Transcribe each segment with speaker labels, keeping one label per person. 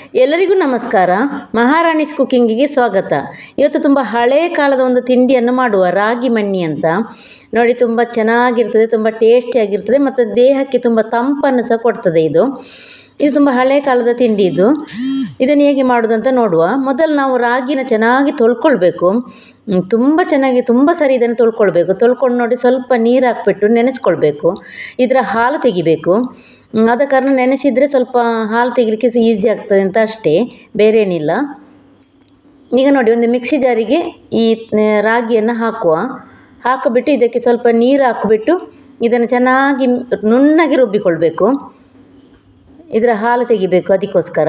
Speaker 1: ಎಲ್ಲರಿಗೂ ನಮಸ್ಕಾರ. ಮಹಾರಾಣಿಸ್ ಕುಕ್ಕಿಂಗಿಗೆ ಸ್ವಾಗತ. ಇವತ್ತು ತುಂಬ ಹಳೇ ಕಾಲದ ಒಂದು ತಿಂಡಿಯನ್ನು ಮಾಡುವ ರಾಗಿ ಮಣ್ಣಿ ಅಂತ. ನೋಡಿ, ತುಂಬ ಚೆನ್ನಾಗಿರ್ತದೆ, ತುಂಬ ಟೇಸ್ಟಿಯಾಗಿರ್ತದೆ ಮತ್ತು ದೇಹಕ್ಕೆ ತುಂಬ ತಂಪನ್ನು ಸಹ ಕೊಡ್ತದೆ ಇದು. ಇದು ತುಂಬ ಹಳೆ ಕಾಲದ ತಿಂಡಿ ಇದು. ಇದನ್ನು ಹೇಗೆ ಮಾಡೋದು ಅಂತ ನೋಡುವ. ಮೊದಲು ನಾವು ರಾಗಿನ ಚೆನ್ನಾಗಿ ತೊಳ್ಕೊಳ್ಬೇಕು. ತುಂಬ ಚೆನ್ನಾಗಿ, ತುಂಬ ಸರಿ ಇದನ್ನು ತೊಳ್ಕೊಳ್ಬೇಕು. ತೊಳ್ಕೊಂಡು ನೋಡಿ ಸ್ವಲ್ಪ ನೀರು ಹಾಕ್ಬಿಟ್ಟು ನೆನೆಸ್ಕೊಳ್ಬೇಕು. ಇದರ ಹಾಲು ತೆಗಿಬೇಕು. ಆದ ಕಾರಣ ನೆನೆಸಿದರೆ ಸ್ವಲ್ಪ ಹಾಲು ತೆಗಿಲಿಕ್ಕೆ ಸಹ ಈಸಿ ಆಗ್ತದೆ ಅಂತ ಅಷ್ಟೇ, ಬೇರೇನಿಲ್ಲ. ಈಗ ನೋಡಿ, ಒಂದು ಮಿಕ್ಸಿ ಜಾರಿಗೆ ಈ ರಾಗಿಯನ್ನು ಹಾಕುವ. ಹಾಕಿಬಿಟ್ಟು ಇದಕ್ಕೆ ಸ್ವಲ್ಪ ನೀರು ಹಾಕಿಬಿಟ್ಟು ಇದನ್ನು ಚೆನ್ನಾಗಿ ನುಣ್ಣಗೆ ರುಬ್ಬಿಕೊಳ್ಬೇಕು. ಇದರ ಹಾಲು ತೆಗಿಬೇಕು ಅದಕ್ಕೋಸ್ಕರ.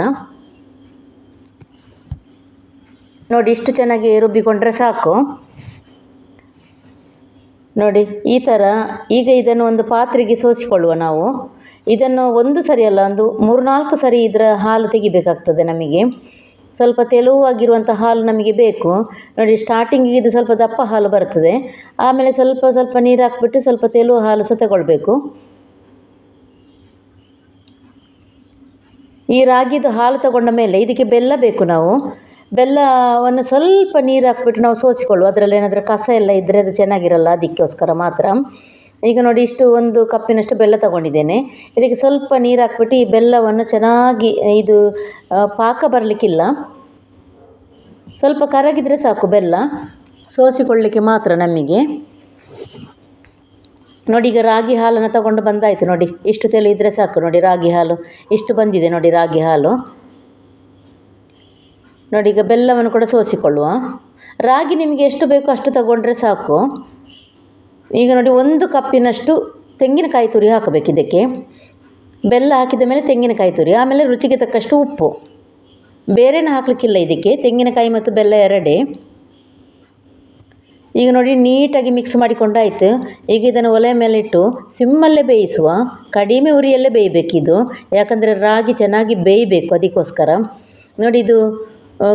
Speaker 1: ನೋಡಿ, ಇಷ್ಟು ಚೆನ್ನಾಗಿ ರುಬ್ಬಿಕೊಂಡ್ರೆ ಸಾಕು. ನೋಡಿ, ಈ ಥರ ಈಗ ಇದನ್ನು ಒಂದು ಪಾತ್ರೆಗೆ ಸೋಸಿಕೊಳ್ಳುವ ನಾವು. ಇದನ್ನು ಒಂದು ಸರಿ ಅಲ್ಲ, ಒಂದು ಮೂರ್ನಾಲ್ಕು ಸರಿ ಇದರ ಹಾಲು ತೆಗಿಬೇಕಾಗ್ತದೆ ನಮಗೆ. ಸ್ವಲ್ಪ ತೆಲುವಾಗಿರುವಂಥ ಹಾಲು ನಮಗೆ ಬೇಕು. ನೋಡಿ ಸ್ಟಾರ್ಟಿಂಗಿಗೆ ಇದು ಸ್ವಲ್ಪ ದಪ್ಪ ಹಾಲು ಬರ್ತದೆ. ಆಮೇಲೆ ಸ್ವಲ್ಪ ಸ್ವಲ್ಪ ನೀರು ಹಾಕ್ಬಿಟ್ಟು ಸ್ವಲ್ಪ ತೆಳು ಹಾಲು ಸಹ ತಗೊಳ್ಬೇಕು. ಈ ರಾಗಿದು ಹಾಲು ತಗೊಂಡ ಮೇಲೆ ಇದಕ್ಕೆ ಬೆಲ್ಲ ಬೇಕು ನಾವು. ಬೆಲ್ಲವನ್ನು ಸ್ವಲ್ಪ ನೀರು ಹಾಕ್ಬಿಟ್ಟು ನಾವು ಸೋಸಿಕೊಳ್ಳುವ. ಅದರಲ್ಲಿ ಏನಾದರೂ ಕಸ ಎಲ್ಲ ಇದ್ದರೆ ಅದು ಚೆನ್ನಾಗಿರಲ್ಲ, ಅದಕ್ಕೋಸ್ಕರ ಮಾತ್ರ. ಈಗ ನೋಡಿ ಇಷ್ಟು ಒಂದು ಕಪ್ಪಿನಷ್ಟು ಬೆಲ್ಲ ತಗೊಂಡಿದ್ದೇನೆ. ಇದಕ್ಕೆ ಸ್ವಲ್ಪ ನೀರು ಹಾಕ್ಬಿಟ್ಟು ಈ ಬೆಲ್ಲವನ್ನು ಚೆನ್ನಾಗಿ ಇದು ಪಾಕ ಬರಲಿಕ್ಕಿಲ್ಲ. ಸ್ವಲ್ಪ ಕರಗಿದರೆ ಸಾಕು ಬೆಲ್ಲ. ಸೋಸಿಕೊಳ್ಳಲಿಕ್ಕೆ ಮಾತ್ರ ನಮಗೆ. ನೋಡಿ ಈಗ ರಾಗಿ ಹಾಲನ್ನು ತಗೊಂಡು ಬಂದಾಯಿತು ನೋಡಿ. ಇಷ್ಟು ತೆಲು ಇದ್ದರೆ ಸಾಕು ನೋಡಿ ರಾಗಿ ಹಾಲು. ಇಷ್ಟು ಬಂದಿದೆ ನೋಡಿ ರಾಗಿ ಹಾಲು. ನೋಡಿ ಈಗ ಬೆಲ್ಲವನ್ನು ಕೂಡ ಸೋಸಿಕೊಳ್ಳುವ. ರಾಗಿ ನಿಮಗೆ ಎಷ್ಟು ಬೇಕೋ ಅಷ್ಟು ತಗೊಂಡ್ರೆ ಸಾಕು. ಈಗ ನೋಡಿ ಒಂದು ಕಪ್ಪಿನಷ್ಟು ತೆಂಗಿನಕಾಯಿ ತುರಿ ಹಾಕಬೇಕು ಇದಕ್ಕೆ. ಬೆಲ್ಲ ಹಾಕಿದ ಮೇಲೆ ತೆಂಗಿನಕಾಯಿ ತುರಿ, ಆಮೇಲೆ ರುಚಿಗೆ ತಕ್ಕಷ್ಟು ಉಪ್ಪು. ಬೇರೆನೂ ಹಾಕಲಿಕ್ಕಿಲ್ಲ ಇದಕ್ಕೆ, ತೆಂಗಿನಕಾಯಿ ಮತ್ತು ಬೆಲ್ಲ ಎರಡೇ. ಈಗ ನೋಡಿ ನೀಟಾಗಿ ಮಿಕ್ಸ್ ಮಾಡಿಕೊಂಡಾಯಿತು. ಈಗ ಇದನ್ನು ಒಲೆ ಮೇಲೆ ಇಟ್ಟು ಸಿಮ್ಮಲ್ಲೇ ಬೇಯಿಸುವ, ಕಡಿಮೆ ಉರಿಯಲ್ಲೇ ಬೇಯಬೇಕಿದು ಯಾಕಂದರೆ ರಾಗಿ ಚೆನ್ನಾಗಿ ಬೇಯಬೇಕು ಅದಕ್ಕೋಸ್ಕರ. ನೋಡಿ ಇದು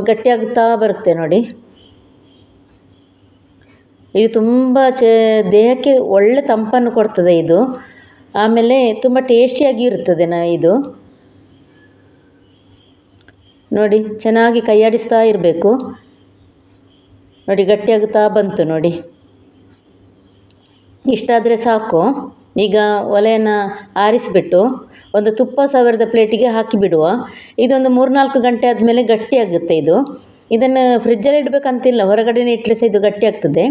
Speaker 1: ಗಟ್ಟಿಯಾಗುತ್ತಾ ಬರುತ್ತೆ ನೋಡಿ. ಇದು ತುಂಬ ಚ, ದೇಹಕ್ಕೆ ಒಳ್ಳೆ ತಂಪನ್ನು ಕೊಡ್ತದೆ ಇದು. ಆಮೇಲೆ ತುಂಬ ಟೇಸ್ಟಿಯಾಗಿ ಇರ್ತದೆ ನ, ಇದು. ನೋಡಿ, ಚೆನ್ನಾಗಿ ಕೈಯಾಡಿಸ್ತಾ ಇರಬೇಕು. ನೋಡಿ, ಗಟ್ಟಿಯಾಗುತ್ತಾ ಬಂತು ನೋಡಿ. ಇಷ್ಟಾದರೆ ಸಾಕು. ಈಗ ಒಲೆಯನ್ನು ಆರಿಸಿಬಿಟ್ಟು ಒಂದು ತುಪ್ಪ ಸಾವಿರದ ಪ್ಲೇಟಿಗೆ ಹಾಕಿ ಬಿಡುವ ಇದೊಂದು ಮೂರ್ನಾಲ್ಕು ಗಂಟೆ ಆದಮೇಲೆ ಗಟ್ಟಿಯಾಗುತ್ತೆ ಇದು. ಇದನ್ನು ಫ್ರಿಜ್ಜಲ್ಲಿ ಇಡಬೇಕಂತಿಲ್ಲ, ಹೊರಗಡೆನೇ ಇಟ್ಟರೆ ಸಹ ಇದು ಗಟ್ಟಿಯಾಗ್ತದೆ.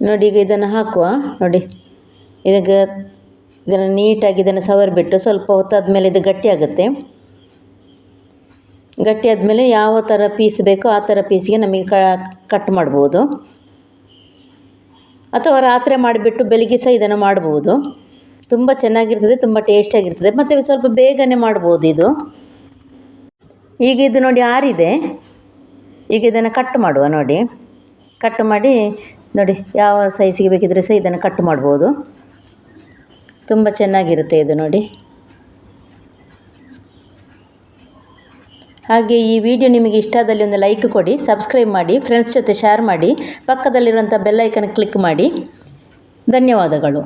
Speaker 1: ನೋಡಿ, ಈಗ ಇದನ್ನು ಹಾಕುವ. ನೋಡಿ ಈಗ ಇದನ್ನು ನೀಟಾಗಿ ಇದನ್ನು ಸವರಿಬಿಟ್ಟು ಸ್ವಲ್ಪ ಹೊತ್ತಾದಮೇಲೆ ಇದು ಗಟ್ಟಿಯಾಗುತ್ತೆ ಗಟ್ಟಿ ಆದಮೇಲೆ ಯಾವ ಥರ ಪೀಸ್ ಬೇಕೋ ಆ ಥರ ಪೀಸಿಗೆ ನಮಗೆ ಕಟ್ ಮಾಡ್ಬೋದು. ಅಥವಾ ರಾತ್ರಿ ಮಾಡಿಬಿಟ್ಟು ಬೆಳಿಗ್ಗೆ ಸಹ ಇದನ್ನು ಮಾಡ್ಬೋದು. ತುಂಬ ಚೆನ್ನಾಗಿರ್ತದೆ, ತುಂಬ ಟೇಸ್ಟಾಗಿರ್ತದೆ ಮತ್ತು ಸ್ವಲ್ಪ ಬೇಗನೆ ಮಾಡ್ಬೋದು ಇದು. ಈಗ ಇದು ನೋಡಿ ಆರಿದೆ. ಈಗ ಇದನ್ನು ಕಟ್ ಮಾಡುವ ನೋಡಿ. ಕಟ್ ಮಾಡಿ ನೋಡಿ, ಯಾವ ಸೈಜಿಗೆ ಬೇಕಿದ್ರೆ ಸಹ ಇದನ್ನು ಕಟ್ ಮಾಡ್ಬೋದು. ತುಂಬ ಚೆನ್ನಾಗಿರುತ್ತೆ ಇದು ನೋಡಿ. ಹಾಗೆ ಈ ವಿಡಿಯೋ ನಿಮಗೆ ಇಷ್ಟ ಆದಲ್ಲಿ ಒಂದು ಲೈಕ್ ಕೊಡಿ ಸಬ್ಸ್ಕ್ರೈಬ್ ಮಾಡಿ ಫ್ರೆಂಡ್ಸ್ ಜೊತೆ ಶೇರ್ ಮಾಡಿ ಪಕ್ಕದಲ್ಲಿರುವಂಥ ಬೆಲ್ಲೈಕನ್ ಕ್ಲಿಕ್ ಮಾಡಿ. ಧನ್ಯವಾದಗಳು.